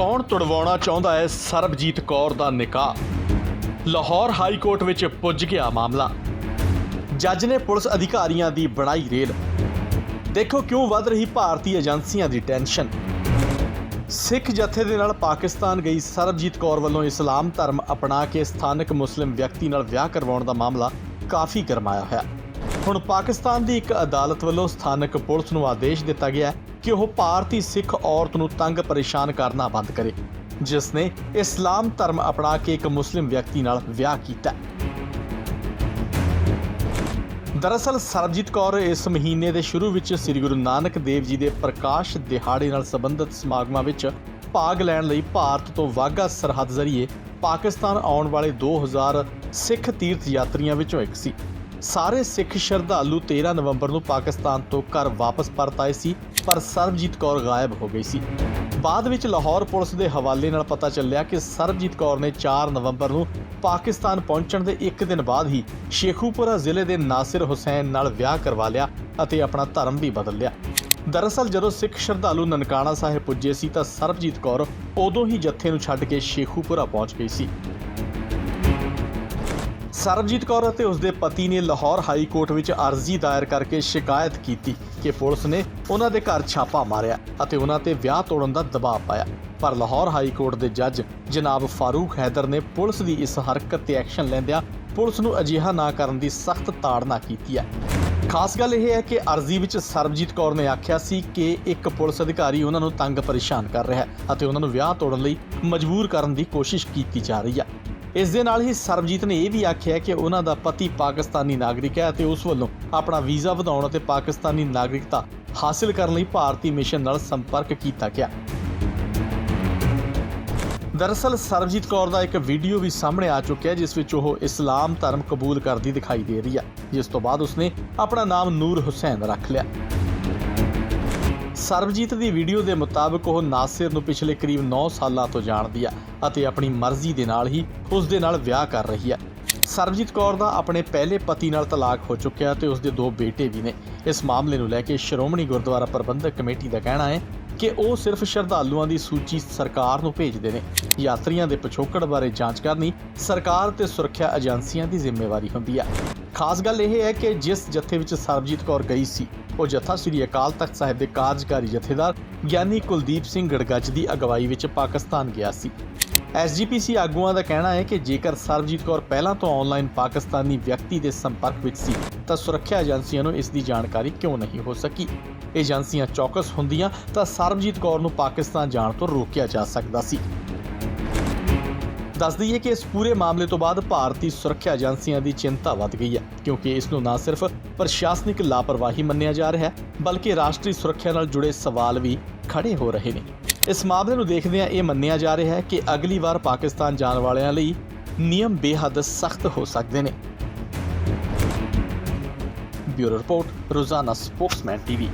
ਕੌਣ ਤੁੜਵਾਉਣਾ ਚਾਹੁੰਦਾ ਹੈ ਸਰਬਜੀਤ ਕੌਰ ਦਾ ਨਿਕਾਹ? ਲਾਹੌਰ ਹਾਈ ਕੋਰਟ ਵਿੱਚ ਪੁੱਜ ਗਿਆ ਮਾਮਲਾ। ਜੱਜ ਨੇ ਪੁਲਿਸ ਅਧਿਕਾਰੀਆਂ ਦੀ ਬਣਾਈ ਰੇਲ। ਦੇਖੋ ਕਿਉਂ ਵੱਧ ਰਹੀ ਭਾਰਤੀ ਏਜੰਸੀਆਂ ਦੀ ਟੈਨਸ਼ਨ। ਸਿੱਖ ਜਥੇ ਦੇ ਨਾਲ ਪਾਕਿਸਤਾਨ ਗਈ ਸਰਬਜੀਤ ਕੌਰ ਵੱਲੋਂ ਇਸਲਾਮ ਧਰਮ ਅਪਣਾ ਕੇ ਸਥਾਨਕ ਮੁਸਲਿਮ ਵਿਅਕਤੀ ਨਾਲ ਵਿਆਹ ਕਰਵਾਉਣ ਦਾ ਮਾਮਲਾ ਕਾਫੀ ਗਰਮਾਇਆ ਹੋਇਆ। ਹੁਣ ਪਾਕਿਸਤਾਨ ਦੀ ਇੱਕ ਅਦਾਲਤ ਵੱਲੋਂ ਸਥਾਨਕ ਪੁਲਿਸ ਨੂੰ ਆਦੇਸ਼ ਦਿੱਤਾ ਗਿਆ ਕਿ ਉਹ ਭਾਰਤੀ ਸਿੱਖ ਔਰਤ ਨੂੰ ਤੰਗ ਪਰੇਸ਼ਾਨ ਕਰਨਾ ਬੰਦ ਕਰੇ, ਜਿਸ ਨੇ ਇਸਲਾਮ ਧਰਮ ਅਪਣਾ ਕੇ ਇੱਕ ਮੁਸਲਿਮ ਵਿਅਕਤੀ ਨਾਲ ਵਿਆਹ ਕੀਤਾ ਦਰਅਸਲ ਸਰਬਜੀਤ ਕੌਰ ਇਸ ਮਹੀਨੇ ਦੇ ਸ਼ੁਰੂ ਵਿੱਚ ਸ੍ਰੀ ਗੁਰੂ ਨਾਨਕ ਦੇਵ ਜੀ ਦੇ ਪ੍ਰਕਾਸ਼ ਦਿਹਾੜੇ ਨਾਲ ਸੰਬੰਧਿਤ ਸਮਾਗਮਾਂ ਵਿੱਚ ਭਾਗ ਲੈਣ ਲਈ ਭਾਰਤ ਤੋਂ ਵਾਘਾ ਸਰਹੱਦ ਜ਼ਰੀਏ ਪਾਕਿਸਤਾਨ ਆਉਣ ਵਾਲੇ 2000 ਸਿੱਖ ਤੀਰਥ ਯਾਤਰੀਆਂ ਵਿੱਚੋਂ ਇੱਕ ਸੀ। ਸਾਰੇ ਸਿੱਖ ਸ਼ਰਧਾਲੂ 13 ਨਵੰਬਰ ਨੂੰ ਪਾਕਿਸਤਾਨ ਤੋਂ ਘਰ ਵਾਪਸ ਪਰਤ ਆਏ ਸੀ, ਪਰ ਸਰਬਜੀਤ ਕੌਰ ਗਾਇਬ ਹੋ ਗਈ ਸੀ। ਬਾਅਦ ਵਿੱਚ ਲਾਹੌਰ ਪੁਲਿਸ ਦੇ ਹਵਾਲੇ ਨਾਲ ਪਤਾ ਚੱਲਿਆ ਕਿ ਸਰਬਜੀਤ ਕੌਰ ਨੇ 4 ਨਵੰਬਰ ਨੂੰ ਪਾਕਿਸਤਾਨ ਪਹੁੰਚਣ ਦੇ ਇੱਕ ਦਿਨ ਬਾਅਦ ਹੀ ਸ਼ੇਖੂਪੁਰਾ ਜ਼ਿਲ੍ਹੇ ਦੇ ਨਾਸਿਰ ਹੁਸੈਨ ਨਾਲ ਵਿਆਹ ਕਰਵਾ ਲਿਆ ਅਤੇ ਆਪਣਾ ਧਰਮ ਵੀ ਬਦਲ ਲਿਆ। ਦਰਅਸਲ ਜਦੋਂ ਸਿੱਖ ਸ਼ਰਧਾਲੂ ਨਨਕਾਣਾ ਸਾਹਿਬ ਪੁੱਜੇ ਸੀ ਤਾਂ ਸਰਬਜੀਤ ਕੌਰ ਉਦੋਂ ਹੀ ਜੱਥੇ ਨੂੰ ਛੱਡ ਕੇ ਸ਼ੇਖੂਪੁਰਾ ਪਹੁੰਚ ਗਈ ਸੀ। ਸਰਬਜੀਤ ਕੌਰ ਅਤੇ ਉਸਦੇ ਪਤੀ ਨੇ ਲਾਹੌਰ ਹਾਈ ਕੋਰਟ ਵਿੱਚ ਅਰਜ਼ੀ ਦਾਇਰ ਕਰਕੇ ਸ਼ਿਕਾਇਤ ਕੀਤੀ ਕਿ ਪੁਲਿਸ ਨੇ ਉਹਨਾਂ ਦੇ ਘਰ ਛਾਪਾ ਮਾਰਿਆ ਅਤੇ ਉਹਨਾਂ ਤੇ ਵਿਆਹ ਤੋੜਨ ਦਾ ਦਬਾਅ ਪਾਇਆ। ਪਰ ਲਾਹੌਰ ਹਾਈ ਕੋਰਟ ਦੇ ਜੱਜ ਜਨਾਬ ਫਾਰੂਕ ਹੈਦਰ ਨੇ ਪੁਲਿਸ ਦੀ ਇਸ ਹਰਕਤ ਤੇ ਐਕਸ਼ਨ ਲੈਂਦਿਆਂ ਪੁਲਿਸ ਨੂੰ ਅਜਿਹਾ ਨਾ ਕਰਨ ਦੀ ਸਖਤ ਤਾੜਨਾ ਕੀਤੀ ਹੈ। ਖਾਸ ਗੱਲ ਇਹ ਹੈ ਕਿ ਅਰਜ਼ੀ ਵਿੱਚ ਸਰਬਜੀਤ ਕੌਰ ਨੇ ਆਖਿਆ ਸੀ ਕਿ ਇੱਕ ਪੁਲਿਸ ਅਧਿਕਾਰੀ ਉਹਨਾਂ ਨੂੰ ਤੰਗ ਪਰੇਸ਼ਾਨ ਕਰ ਰਿਹਾ ਹੈ ਅਤੇ ਉਹਨਾਂ ਨੂੰ ਵਿਆਹ ਤੋੜਨ ਲਈ ਮਜਬੂਰ ਕਰਨ ਦੀ ਕੋਸ਼ਿਸ਼ ਕੀਤੀ ਜਾ ਰਹੀ ਹੈ। ਇਸ ਦੇ ਨਾਲ ਹੀ ਸਰਬਜੀਤ ਨੇ ਇਹ ਵੀ ਆਖਿਆ ਕਿ ਉਹਨਾਂ ਦਾ ਪਤੀ ਪਾਕਿਸਤਾਨੀ ਨਾਗਰਿਕ ਹੈ ਅਤੇ ਉਸ ਵੱਲੋਂ ਆਪਣਾ ਵੀਜ਼ਾ ਵਧਾਉਣ ਅਤੇ ਪਾਕਿਸਤਾਨੀ ਨਾਗਰਿਕਤਾ ਹਾਸਲ ਕਰਨ ਲਈ ਭਾਰਤੀ ਮਿਸ਼ਨ ਨਾਲ ਸੰਪਰਕ ਕੀਤਾ ਗਿਆ। ਦਰਅਸਲ ਸਰਬਜੀਤ ਕੌਰ ਦਾ ਇੱਕ ਵੀਡੀਓ ਵੀ ਸਾਹਮਣੇ ਆ ਚੁੱਕਿਆ ਜਿਸ ਵਿੱਚ ਉਹ ਇਸਲਾਮ ਧਰਮ ਕਬੂਲ ਕਰਦੀ ਦਿਖਾਈ ਦੇ ਰਹੀ ਹੈ, ਜਿਸ ਤੋਂ ਬਾਅਦ ਉਸਨੇ ਆਪਣਾ ਨਾਮ ਨੂਰ ਹੁਸੈਨ ਰੱਖ ਲਿਆ। ਸਰਬਜੀਤ ਦੀ ਵੀਡੀਓ ਦੇ ਮੁਤਾਬਕ ਉਹ ਨਾਸਿਰ ਨੂੰ ਪਿਛਲੇ ਕਰੀਬ 9 ਸਾਲਾਂ ਤੋਂ ਜਾਣਦੀ ਆ ਅਤੇ ਆਪਣੀ ਮਰਜ਼ੀ ਦੇ ਨਾਲ ਹੀ ਉਸ ਦੇ ਨਾਲ ਵਿਆਹ ਕਰ ਰਹੀ ਹੈ ਸਰਬਜੀਤ ਕੌਰ ਦਾ ਆਪਣੇ ਪਹਿਲੇ ਪਤੀ ਨਾਲ ਤਲਾਕ ਹੋ ਚੁੱਕਿਆ ਤੇ ਉਸ ਦੇ ਦੋ ਬੇਟੇ ਵੀ ਨੇ। ਇਸ ਮਾਮਲੇ ਨੂੰ ਲੈ ਕੇ ਸ਼੍ਰੋਮਣੀ ਗੁਰਦੁਆਰਾ ਪ੍ਰਬੰਧਕ ਕਮੇਟੀ ਦਾ ਕਹਿਣਾ ਹੈ ਕਿ ਉਹ ਸਿਰਫ ਸ਼ਰਧਾਲੂਆਂ ਦੀ ਸੂਚੀ ਸਰਕਾਰ ਨੂੰ ਭੇਜਦੇ ਨੇ। ਯਾਤਰੀਆਂ ਦੇ ਪਿਛੋਕੜ ਬਾਰੇ ਜਾਂਚ ਕਰਨੀ ਸਰਕਾਰ ਤੇ ਸੁਰੱਖਿਆ ਏਜੰਸੀਆਂ ਦੀ ਜ਼ਿੰਮੇਵਾਰੀ ਹੁੰਦੀ ਹੈ ਖਾਸ ਗੱਲ ਇਹ ਹੈ ਕਿ ਜਿਸ ਜਥੇ ਵਿੱਚ ਸਰਬਜੀਤ ਕੌਰ ਗਈ ਸੀ ਉਹ ਜਥਾ ਸ੍ਰੀ ਅਕਾਲ ਤਖਤ ਸਾਹਿਬ ਦੇ ਕਾਰਜਕਾਰੀ ਜਥੇਦਾਰ ਗਿਆਨੀ ਕੁਲਦੀਪ ਸਿੰਘ ਗੜਗੱਜ ਦੀ ਅਗਵਾਈ ਵਿੱਚ ਪਾਕਿਸਤਾਨ ਗਿਆ ਸੀ। ਐਸਜੀਪੀਸੀ ਆਗੂਆਂ ਦਾ ਕਹਿਣਾ ਹੈ ਕਿ ਜੇਕਰ ਸਰਬਜੀਤ ਕੌਰ ਪਹਿਲਾਂ ਤੋਂ ਆਨਲਾਈਨ ਪਾਕਿਸਤਾਨੀ ਵਿਅਕਤੀ ਦੇ ਸੰਪਰਕ ਵਿੱਚ ਸੀ, ਤਾਂ ਸੁਰੱਖਿਆ ਏਜੰਸੀਆਂ ਨੂੰ ਇਸ ਦੀ ਜਾਣਕਾਰੀ ਕਿਉਂ ਨਹੀਂ ਹੋ ਸਕੀ? ਏਜੰਸੀਆਂ ਚੌਕਸ ਹੁੰਦੀਆਂ ਤਾਂ ਸਰਬਜੀਤ ਕੌਰ ਨੂੰ ਪਾਕਿਸਤਾਨ ਜਾਣ ਤੋਂ ਰੋਕਿਆ ਜਾ ਸਕਦਾ ਸੀ। ਦੱਸ ਦਈਏ ਕਿ ਇਸ ਪੂਰੇ ਮਾਮਲੇ ਤੋਂ ਬਾਅਦ ਭਾਰਤੀ ਸੁਰੱਖਿਆ ਏਜੰਸੀਆਂ ਦੀ ਚਿੰਤਾ ਵੱਧ ਗਈ ਹੈ, ਕਿਉਂਕਿ ਇਸ ਨੂੰ ਨਾ ਸਿਰਫ ਪ੍ਰਸ਼ਾਸਨਿਕ ਲਾਪਰਵਾਹੀ ਮੰਨਿਆ ਜਾ ਰਿਹਾ ਹੈ, ਬਲਕਿ ਰਾਸ਼ਟਰੀ ਸੁਰੱਖਿਆ ਨਾਲ ਜੁੜੇ ਸਵਾਲ ਵੀ ਖੜੇ ਹੋ ਰਹੇ ਨੇ। ਇਸ ਮਾਮਲੇ ਨੂੰ ਦੇਖਦਿਆਂ ਇਹ ਮੰਨਿਆ ਜਾ ਰਿਹਾ ਹੈ ਕਿ ਅਗਲੀ ਵਾਰ ਪਾਕਿਸਤਾਨ ਜਾਣ ਵਾਲਿਆਂ ਲਈ ਨਿਯਮ ਬੇਹੱਦ ਸਖਤ ਹੋ ਸਕਦੇ ਨੇ। Bureau report, Rozana spokesman TV.